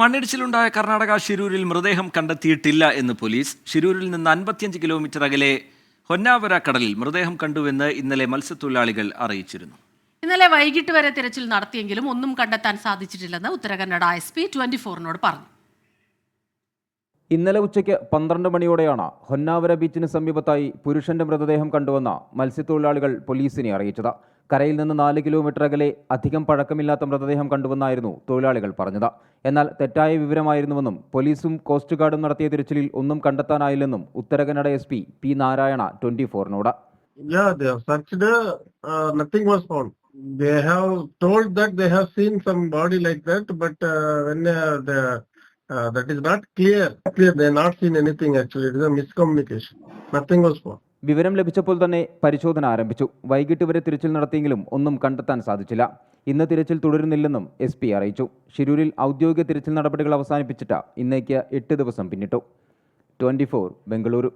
മണ്ണിടിച്ചിലുണ്ടായ കർണാടക ഷിരൂരിൽ മൃതദേഹം കണ്ടെത്തിയിട്ടില്ല എന്ന് പോലീസ്. ഷിരൂരിൽ നിന്ന് അൻപത്തിയഞ്ച് കിലോമീറ്റർ അകലെ ഹൊന്നാവര കടലിൽ മൃതദേഹം കണ്ടുവെന്ന് ഇന്നലെ മത്സ്യത്തൊഴിലാളികൾ അറിയിച്ചിരുന്നു. ഇന്നലെ വൈകിട്ട് വരെ തിരച്ചിൽ നടത്തിയെങ്കിലും ഒന്നും കണ്ടെത്താൻ സാധിച്ചിട്ടില്ലെന്ന് ഉത്തരകന്നഡ എസ് പി ട്വന്റി ഫോറിനോട് പറഞ്ഞു. ഇന്നലെ ഉച്ചയ്ക്ക് പന്ത്രണ്ട് മണിയോടെയാണ് ഹൊന്നാവര ബീച്ചിന് സമീപത്തായി പുരുഷന്റെ മൃതദേഹം കണ്ടുവന്ന മത്സ്യത്തൊഴിലാളികൾ പോലീസിനെ അറിയിച്ചത്. കരയിൽ നിന്ന് നാല് കിലോമീറ്റർ അകലെ അധികം പഴക്കമില്ലാത്ത മൃതദേഹം കണ്ടുവന്നായിരുന്നു തൊഴിലാളികൾ പറഞ്ഞത് എന്നാൽ തെറ്റായ വിവരമായിരുന്നുവെന്നും പോലീസും കോസ്റ്റ് ഗാർഡും നടത്തിയ തിരച്ചിലിൽ ഒന്നും കണ്ടെത്താനായില്ലെന്നും Uttara Kannada S P P Narayana twenty ഫോറിനോട് Yeah, they have searched. Uh, nothing was found. They have told that they have seen some body like that, but uh, when uh, the uh, that is not clear. Clear. They have not seen anything. Actually, it is a miscommunication. Nothing was found. വിവരം ലഭിച്ചപ്പോൾ തന്നെ പരിശോധന ആരംഭിച്ചു. വൈകിട്ട് വരെ തിരച്ചിൽ നടത്തിയെങ്കിലും ഒന്നും കണ്ടെത്താൻ സാധിച്ചില്ല. ഇന്ന് തിരച്ചിൽ തുടരുന്നില്ലെന്നും എസ് പി അറിയിച്ചു. ഷിരൂരിൽ ഔദ്യോഗിക തിരച്ചിൽ നടപടികൾ അവസാനിപ്പിച്ചിട്ട് ഇന്നേക്ക് എട്ട് ദിവസം പിന്നിട്ടു. ട്വന്റി ബംഗളൂരു.